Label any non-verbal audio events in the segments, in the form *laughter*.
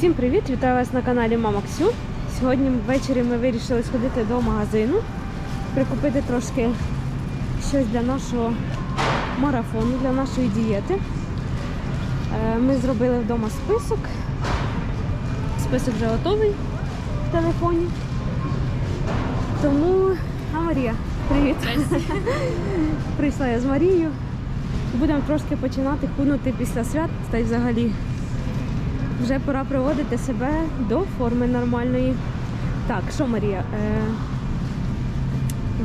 Всім привіт! Вітаю вас на каналі Мама Ксю. Сьогодні ввечері ми вирішили сходити до магазину, прикупити трошки щось для нашого марафону, для нашої дієти. Е, Ми зробили вдома список. Список вже готовий в телефоні. Тому, а Марія, привіт! Прийшла я з Марією. Будемо трошки починати худнути після свят та й взагалі вже пора приводити себе до форми нормальної. Так, що Марія? Е,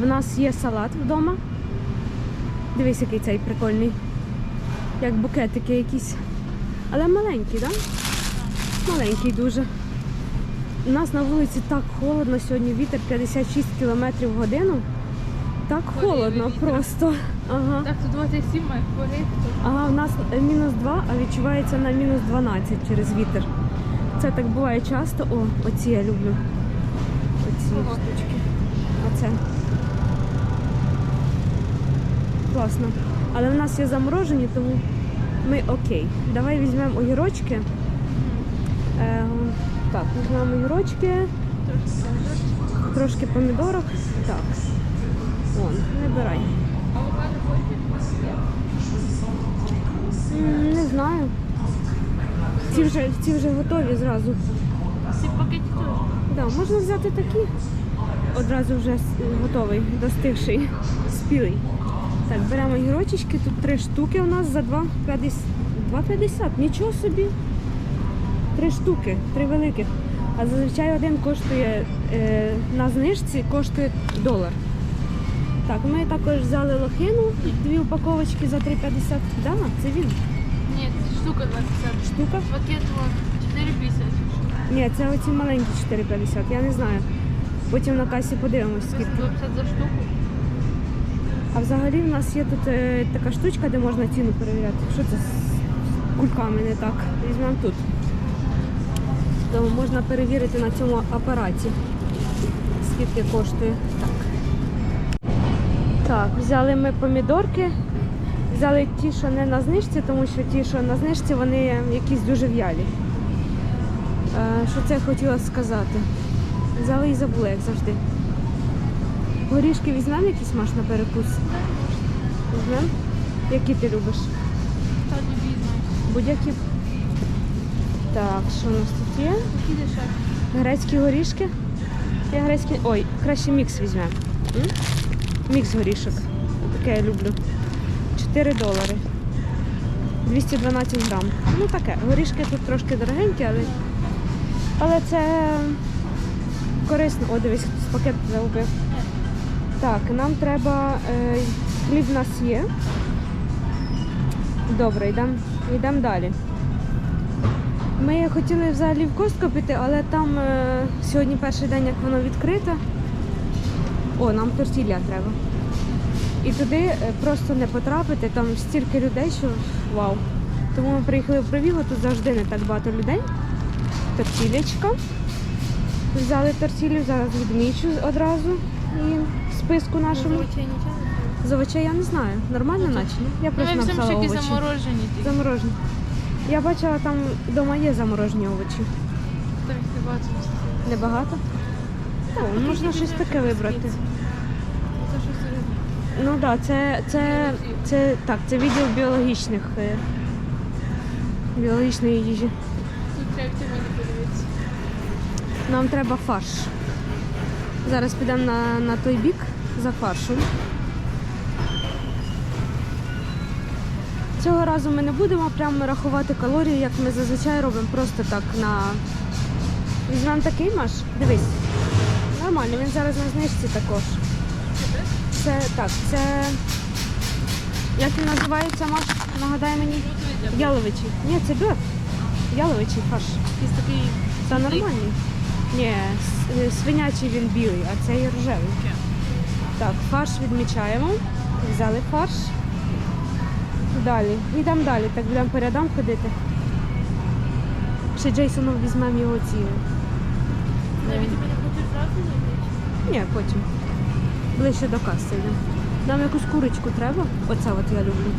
в нас є салат вдома. Дивись, який цей прикольний. Як букетики якісь. Але маленький, так? Да? Маленький дуже. У нас на вулиці так холодно сьогодні, вітер 56 км в годину. Так холодно просто. Ага. Так, тут 27 має хворіти. Ага, у нас мінус 2, а відчувається на мінус 12 через вітер. Це так буває часто. О, оці я люблю. Оці Ого. штучки. Оце. Класно. Але в нас є заморожені, тому ми окей. Давай візьмемо огірочки. Е, так, візьмемо огірочки, трошки помідорок. Так. Вон, набирай. Не знаю. Ці вже, ці вже готові зразу. Всі пакети теж. Да, можна взяти такі. Одразу вже готовий, достигший, спілий. Так, беремо гірочечки, тут три штуки у нас за 2,50. 2,50, нічого собі. Три штуки, три великих. А зазвичай один коштує е, на знижці коштує долар. Так, ми також взяли лохину, дві упаковочки за 3,50. Да, це він. Ні, це штука 20. Штука. Пакет вон 4,50. Ні, це оці маленькі 4,50, я не знаю. Потім на касі подивимось скільки. 250 за штуку. А взагалі в нас є тут е, така штучка, де можна ціну перевіряти. Що це з кульками не так? Візьмемо тут. Тому можна перевірити на цьому апараті, скільки коштує. Так. Так, взяли ми помідорки. Взяли ті, що не на знижці, тому що ті, що на знижці, вони якісь дуже в'ялі. Е, Що це я хотіла сказати? Взяли і забула, як завжди. Горішки візьмемо якісь маш на перекус? Візьмемо? Які ти любиш? Будь-які. Так, що у нас тут є? Грецькі горішки. Грецькі. Ой, краще мікс візьмемо. Мікс горішок. Таке я люблю. 4 долари. 212 грам. Ну таке. Горішки тут трошки дорогенькі, але, але це корисно. О, дивись, пакет загубив. Так, нам треба. Е, хліб в нас є. Добре, йдемо йдем далі. Ми хотіли взагалі в Костко піти, але там е, сьогодні перший день, як воно відкрите. О, нам тортілля треба. І туди е, просто не потрапити, там стільки людей, що вау. Тому ми приїхали в Привіло, тут завжди не так багато людей. Тортілечка. Взяли тортілю, зараз відмічу одразу і в списку нашому. Овочі нічого не З овочей я не знаю. Нормально наче? Я Ну, просто написала овочі. заморожені. Заморожені. Я бачила, там вдома є заморожені овочі. Там їх не бачу. Небагато? О, можна щось таке вибрати. Ну так, да, це, це, це, так, це відділ біологічних, е, біологічної їжі. Нам треба фарш. Зараз підемо на, на той бік за фаршем. Цього разу ми не будемо прямо рахувати калорії, як ми зазвичай робимо, просто так на. Візьмемо такий маш. Дивись. Нормально, він зараз на знижці також. Це так, це. Як він називається маш? Нагадай мені. Яловичий. Ні, це бьот. Яловичий фарш. Якийсь такий Та нормальний. Ні, свинячий він білий, а цей рожевий. Так, фарш відмічаємо. Взяли фарш. Далі. Йдемо далі, так будемо по рядам ходити. Ще Джейсону візьмемо його ціни. Навіть тебе не зайти? Ні, потім. Ближче до каси йдемо. Нам якусь курочку треба. Оце от я люблю.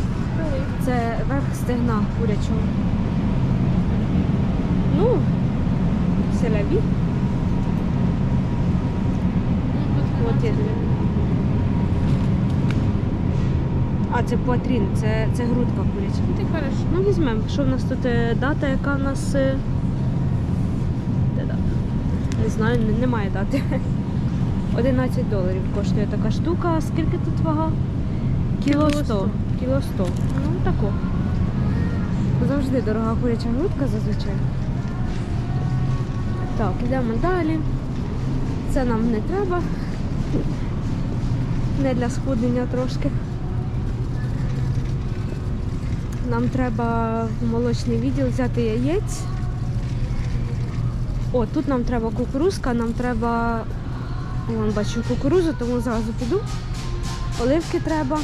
Це верх стегна курячого. Ну, селяві. Ну, От я. А, це пуатрін, це, це грудка куряча. Ти хорошо. Ну, візьмемо. Що в нас тут е, дата, яка в нас. е, Де дата? Не знаю, немає дати. 11 доларів коштує така штука. Скільки тут вага? Кіло Кіло 100. Кіло 100. Ну, тако. Завжди дорога куряча грудка зазвичай. Так, йдемо далі. Це нам не треба. Не для схуднення трошки. Нам треба в молочний відділ взяти яєць. О, тут нам треба кукурузка, нам треба. Вон бачу кукурузу, тому зразу піду. Оливки треба.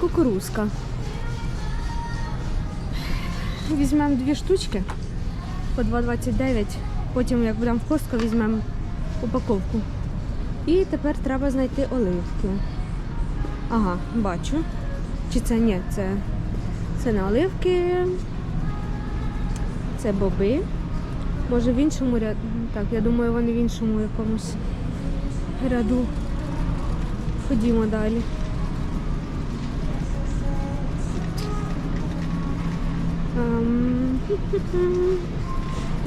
Кукурузка. Візьмемо дві штучки по 2,29. Потім, як будемо в костку, візьмемо упаковку. І тепер треба знайти оливки. Ага, бачу. Чи це ні, це, це не оливки. Це боби. Може в іншому ряду. Так, я думаю, вони в іншому якомусь ряду. Ходімо далі. Ем,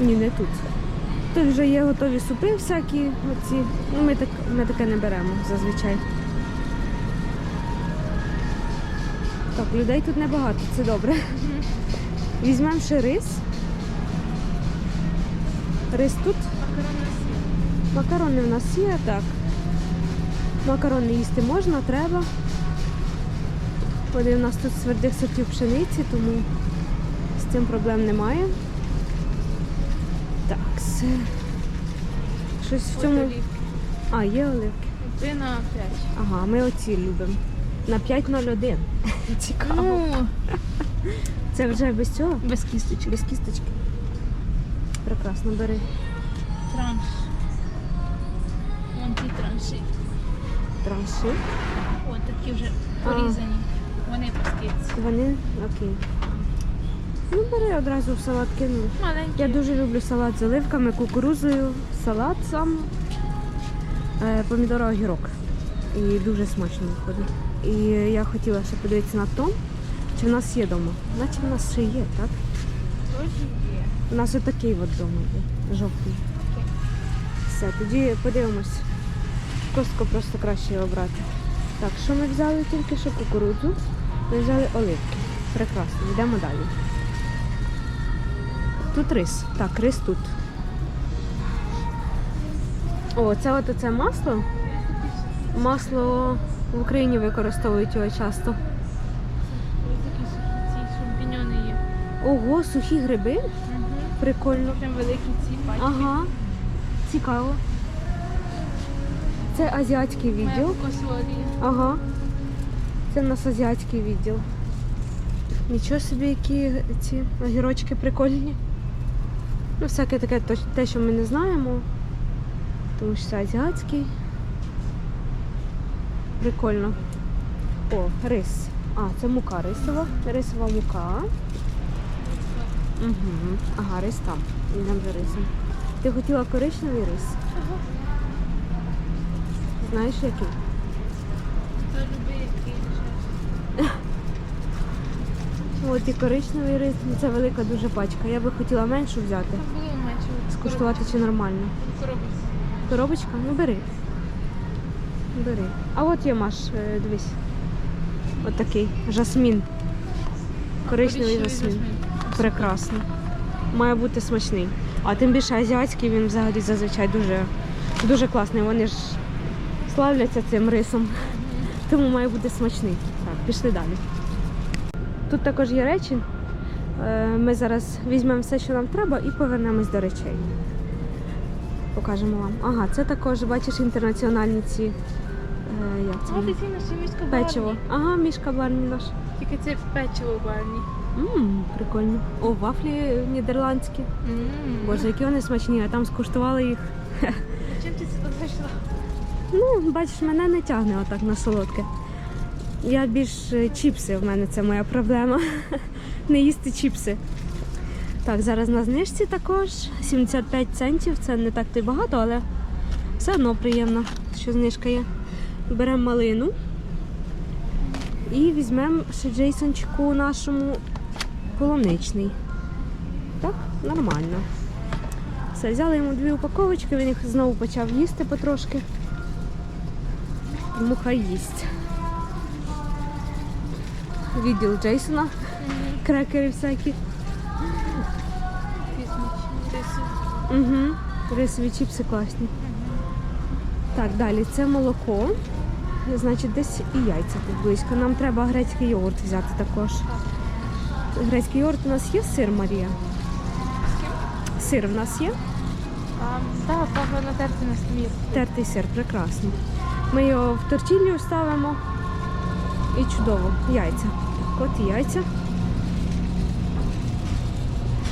*laughs* Ні, не тут. Тут вже є готові супи всякі. Оці. Ну, ми, так, ми таке не беремо зазвичай. Так, людей тут небагато, це добре. Візьмемо ще рис. Рис тут. Макарони в нас є, так. Макарони їсти можна, треба. Вони у нас тут твердих сортів пшениці, тому з цим проблем немає. Так, все. Щось в цьому. Оливки. А, є оливки. Три на п'ять. Ага, ми оці любимо. На 5.01. *laughs* Цікаво. Ну, Це вже без цього? без кісточок. Без кісточки. Прекрасно, бери. Транш. Вон ті транші. Транши. О, такі вже А. порізані. Вони по. Вони окей. Ну, бери одразу в салат кинули. Маленькі. Я дуже люблю салат з оливками, кукурузою, салат сам, е, помідор, огірок. І дуже смачно виходить. І я хотіла ще подивитися на то, чи в нас є вдома. Наче в нас ще є, так? Теж є. У нас отакий от вдома є, жовтий. Все, тоді подивимось. Костку просто краще його брати. Так, що ми взяли тільки що кукурудзу? Ми взяли оливки. Прекрасно, йдемо далі. Тут рис. Так, рис тут. О, це от оце масло. Масло в Україні використовують його часто. Ось такі сухі ці шампіньони є. Ого, сухі гриби. Угу. Прикольно. Прям великі ці пачки. Ага, цікаво. Це азіатський відділ. Ага. Це в нас азіатський відділ. Нічого собі, які ці огірочки прикольні. Ну, всяке таке, те, що ми не знаємо. Тому що це азіатський. Прикольно. О, рис. А, це мука рисова. Рисова мука. Угу. Ага, рис там. Йдемо за рисом. Ти хотіла коричневий рис? Ага. Знаєш який? Хто любить який. От і коричневий рис, ну, це велика дуже пачка. Я би хотіла меншу взяти. Було менше. Скуштувати чи нормально. Коробочка. Коробочка? Ну бери. Бери. А от є Маш, е, дивись. От такий. Жасмін. Коричневий жасмін. Прекрасно. Має бути смачний. А тим більше азіатський він взагалі зазвичай дуже, дуже класний. Вони ж славляться цим рисом. Тому має бути смачний. Так, пішли далі. Тут також є речі. Е, Ми зараз візьмемо все, що нам треба, і повернемось до речей. Покажемо вам. Ага, це також, бачиш, інтернаціональні ці. Е, як це? Печиво. Ага, мішка барні наш. Тільки це печиво барні. Ммм, прикольно. О, вафлі нідерландські. Боже, які вони смачні, а там скуштували їх. Чим ти це знайшла? Ну, бачиш, мене не тягне отак на солодке. Я більш е, чіпси, в мене це моя проблема. *laughs* не їсти чіпси. Так, зараз на знижці також 75 центів. Це не так то й багато, але все одно приємно, що знижка є. Беремо малину і візьмемо ще Джейсончику нашому полуничний. Так, нормально. Все, взяли йому дві упаковочки, він їх знову почав їсти потрошки. Тому хай їсть. Відділ Джейсона. Крекери всякі. Угу. Рисові чіпси класні. Так, далі це молоко. Значить, десь і яйця тут близько. Нам треба грецький йогурт взяти також. Грецький йогурт у нас є сир, Марія? Сир в нас є? Так, папа натерти на столі. Тертий сир, прекрасно. Ми його в тортілью ставимо. І чудово. Яйця. От і яйця.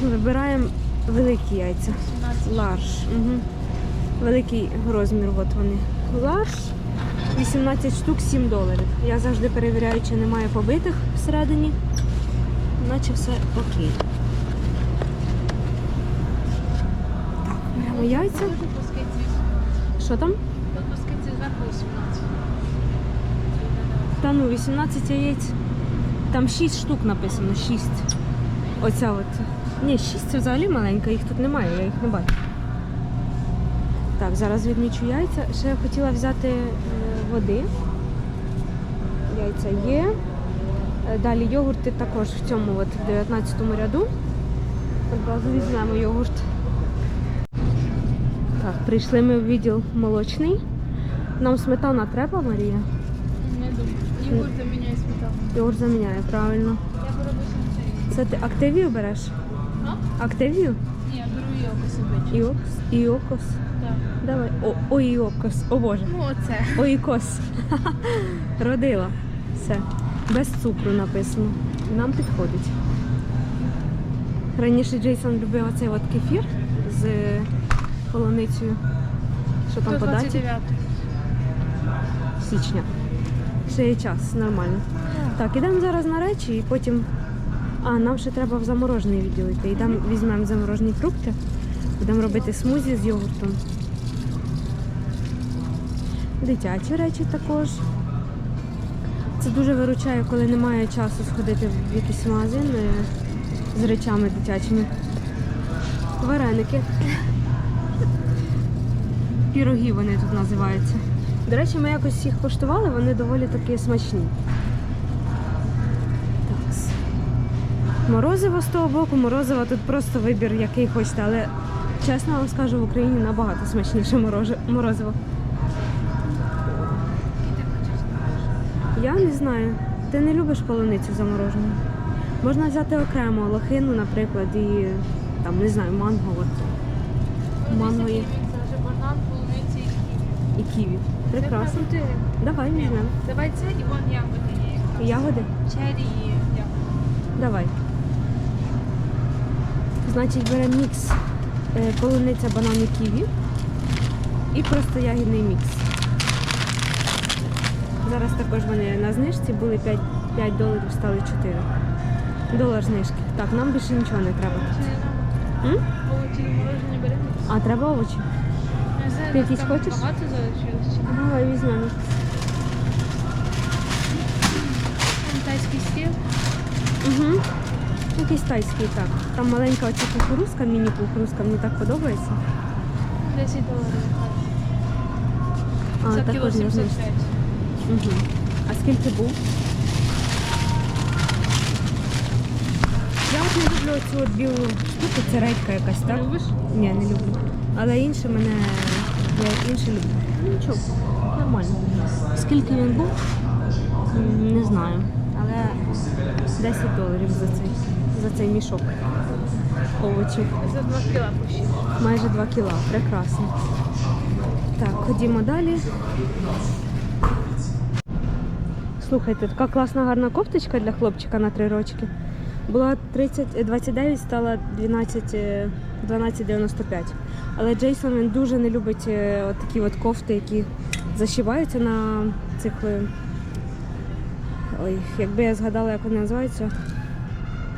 Вибираємо великі яйця. Ларш. Угу. Великий розмір, от вони. Ларш. 18 штук 7 доларів. Я завжди перевіряю, чи немає побитих всередині. Наче все окей. Так, беремо яйця. Що там? По зверху 18. Та ну, 18 яєць. Там 6 штук написано, 6. Оця от. Ні, 6 це взагалі маленька, їх тут немає, я їх не бачу. Так, зараз відмічу яйця. Ще я хотіла взяти е, води. Яйця є. Е, Далі йогурти також в цьому от, в 19 ряду. Одразу візьмемо йогурт. Так, прийшли ми в відділ молочний. Нам сметана треба, Марія? Не думаю. Ігор заміняє сметану. Йогурт заміняє, правильно. Я беру Це ти активію береш? А? Активію? Ні, я беру його собі. Іокос. Іокос. Так. Давай. О, о Іокос. О Боже. Ну оце. Оікос. *laughs* Родила. Все. Без цукру написано. Нам підходить. Раніше Джейсон любив оцей от кефір з полуницею. Що там по даті? 129. Січня. Ще є час, нормально. Так, ідемо зараз на речі і потім. А, нам ще треба в заморожений відділ йти. Йдемо, візьмемо заморожені фрукти, будемо робити смузі з йогуртом. Дитячі речі також. Це дуже виручає, коли немає часу сходити в якийсь магазин з речами дитячими. Вареники. Піроги вони тут називаються. До речі, ми якось їх коштували, вони доволі такі смачні. Такс. Морозиво з того боку, морозиво тут просто вибір, який хочете, але чесно вам скажу, в Україні набагато смачніше морозиво. Я не знаю. Ти не любиш полуницю заморожену. Можна взяти окремо лохину, наприклад, і там, не знаю, манго. От. Манго є Це вже банан, полуниці і ківі. і ківі. Прекрасно. Це прям Давай Ні, візьмемо. Давай це і вон ягоди є. якраз. Ягоди? Чері і ягоди. Давай. Значить, беремо мікс е, полуниця, банан і ківі. І просто ягідний мікс. Зараз також вони на знижці були 5, 5 доларів, стали 4. Долар знижки. Так, нам більше нічого не треба. Не М? А, треба овочі. Ти нас якісь хочеш? Давай візьмемо. Тайський стіл. Угу. Якийсь тайський, так. Там маленька оця кукурузка, міні-кукурузка, мені так подобається. 10 доларів. А, також на знижці. 75. Угу. А скільки був? Я от не люблю цю от білу штуку, це редька якась, так? Любиш? Ні, не люблю. Але інше мене. Я інше люблю. Ну нічого, нормально. Скільки він був? Не знаю. Але 10 доларів за цей, за цей мішок овочів. За 2 кіла почти. Майже 2 кіла. Прекрасно. Так, ходімо далі. Слухайте, така класна гарна кофточка для хлопчика на 3 рочки. Була 30, е, 29, стала 12, е, 12,95. Але Джейсон він дуже не любить е, от такі от кофти, які зашиваються на цих. е, Ой, якби я згадала, як вони називаються.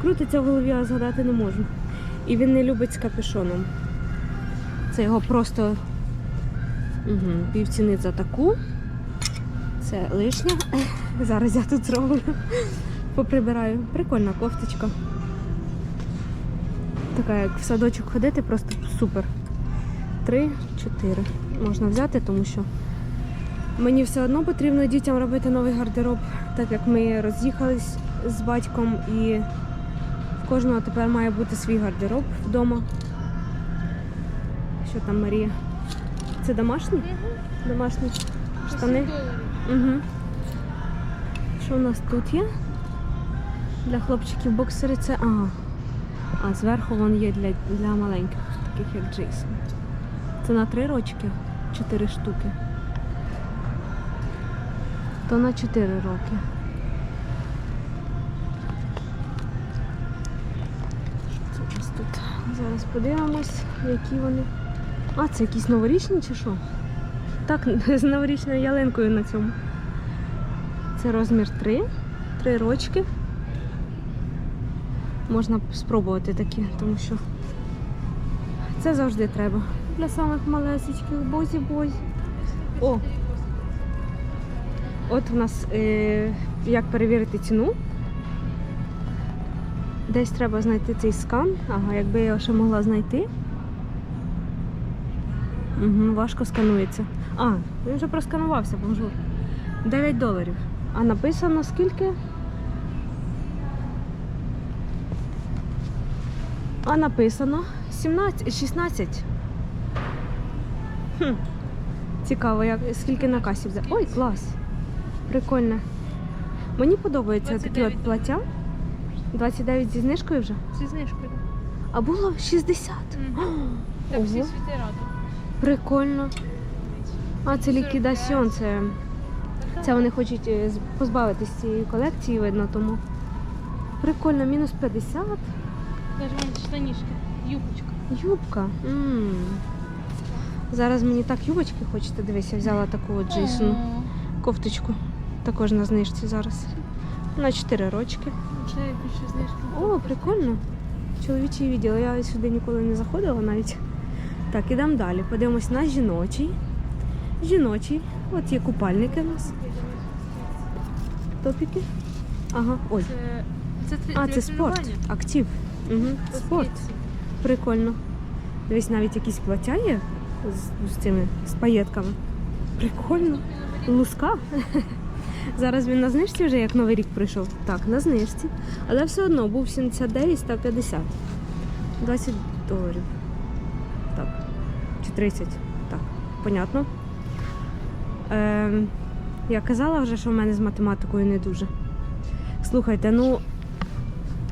Крутиться в голові, а згадати не можу. І він не любить з капюшоном. Це його просто угу, півціни за таку. Це лишня. Зараз я тут зроблю. Поприбираю. Прикольна кофточка. Така, як в садочок ходити, просто супер. Три-чотири можна взяти, тому що мені все одно потрібно дітям робити новий гардероб, так як ми роз'їхались з батьком і в кожного тепер має бути свій гардероб вдома. Що там Марія? Це домашні? Домашні штани? Угу. Що у нас тут є? Для хлопчиків боксери це. Ага. А зверху вон є для, для маленьких, таких як Джейсон. Це на три рочки, чотири штуки. То на чотири роки. Що у нас тут? Зараз подивимось, які вони. А, це якісь новорічні чи що? Так, *laughs* з новорічною ялинкою на цьому. Це розмір 3, 3 рочки. Можна спробувати такі, тому що це завжди треба. Для самих малесечких бозі-бозі. О! От в нас е, як перевірити ціну. Десь треба знайти цей скан. Ага, якби я ще могла знайти. Угу, важко сканується. А, він вже просканувався, бонжур. 9 доларів. А написано скільки? А написано 17, 16. Хм. Цікаво, як, скільки на касі взяти. Ой, клас. Прикольно. Мені подобаються такі 29. от плаття. 29 зі знижкою вже. Зі знижкою. А було 60. Так всі світи раді. Прикольно. А, це ліквідаціон. Це, це вони хочуть е, позбавитись цієї колекції, видно, тому. Прикольно, мінус 50. Даже вон штанішки, юбочка. Юбка. м Зараз мені так юбочки хочеться. Дивись, я взяла таку от Джейсону кофточку. Також на знижці зараз. На 4 рочки. О, прикольно. Чоловічий відділ. Я сюди ніколи не заходила навіть. Так, ідемо далі. Подивимось на жіночий. Жіночий. От є купальники у нас. Топіки. Ага, ой. Це, це, А, це спорт. Актив. Угу. Спорт. Прикольно. Дивись, навіть якісь плаття є з, з цими з паєтками. Прикольно. Луска. *laughs* Зараз він на знижці вже як новий рік прийшов. Так, на знижці. Але все одно був 79, став 50. 20 доларів. Так. Чи 30. Так, понятно. Ем, я казала вже, що в мене з математикою не дуже. Слухайте, ну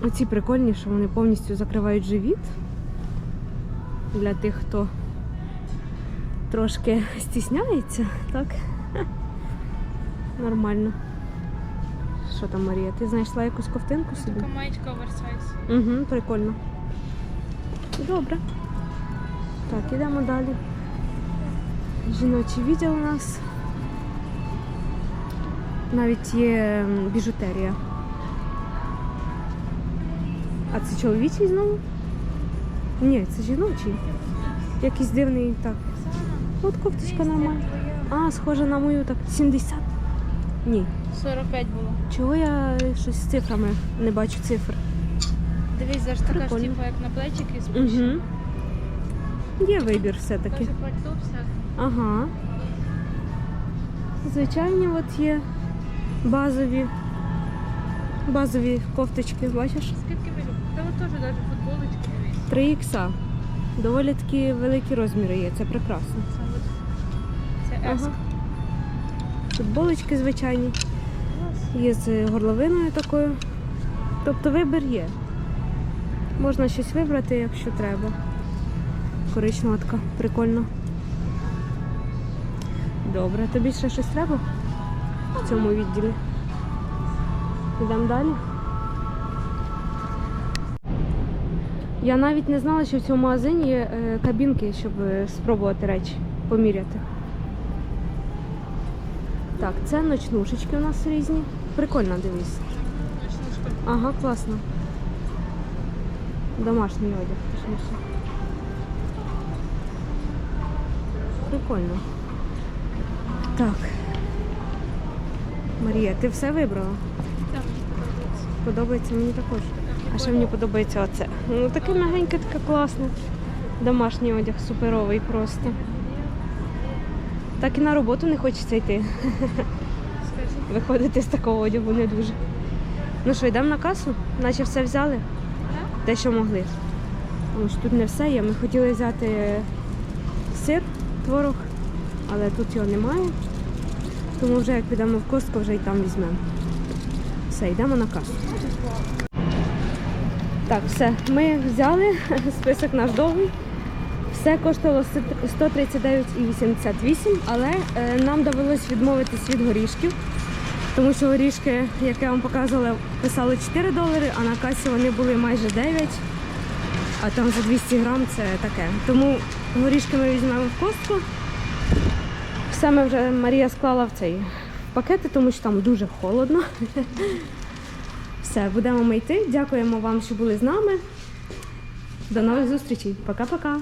оці прикольні, що вони повністю закривають живіт. Для тих, хто трошки стісняється, так? *laughs* Нормально. Що там, Марія? Ти знайшла якусь ковтинку собі? Така маєчка оверсайз. Угу, прикольно. Добре. Так, ідемо далі. Жіночий відділ у нас. Навіть є біжутерія. А це чоловічий знову? Ні, це жіночий. Якийсь дивний так. От кофточка нормальна. А, схожа на мою так. 70. Ні. 45 було. Чого я щось з цифрами не бачу цифр? Дивись, зараз така ж Прикольно. типу, як на плечики спущена. Угу. Є вибір все-таки. Даже пальто всяке. Ага. Звичайні от є базові. Базові кофточки, бачиш? Скільки ви любите? Та от теж навіть футболочки. 3 ікса. Доволі такі великі розміри є, це прекрасно. Це Ага. еска. Футболочки звичайні. Є з горловиною такою. Тобто вибір є. Можна щось вибрати, якщо треба. Коричнева така, прикольно. Добре, тобі ще щось треба в цьому відділі? Йдемо далі. Я навіть не знала, що в цьому магазині є е, кабінки, щоб е, спробувати речі, поміряти. Так, це ночнушечки у нас різні. Прикольно, дивись. Ага, класно. Домашній одяг, точніше. Прикольно. Так. Марія, ти все вибрала? Там подобається. Подобається мені також. А ще мені подобається оце. Ну таке мягеньке, таке класне. Домашній одяг суперовий просто. Так і на роботу не хочеться йти. Виходити з такого одягу не дуже. Ну що, йдемо на касу? Наче все взяли? Те, що могли. Тому що тут не все є. Ми хотіли взяти сир, творог, але тут його немає. Тому вже як підемо в костку, вже й там візьмемо. Все, йдемо на касу. Так, все, ми взяли *laughs* список наш довгий. Все коштувало 139,88, але е, нам довелось відмовитись від горішків, тому що горішки, як я вам показувала, писали 4 долари, а на касі вони були майже 9, а там за 200 грам це таке. Тому горішки ми візьмемо в костку. Все ми вже Марія склала в цей пакети, тому що там дуже холодно. Все, будемо ми йти. Дякуємо вам, що були з нами. До нових зустрічей. Пока-пока.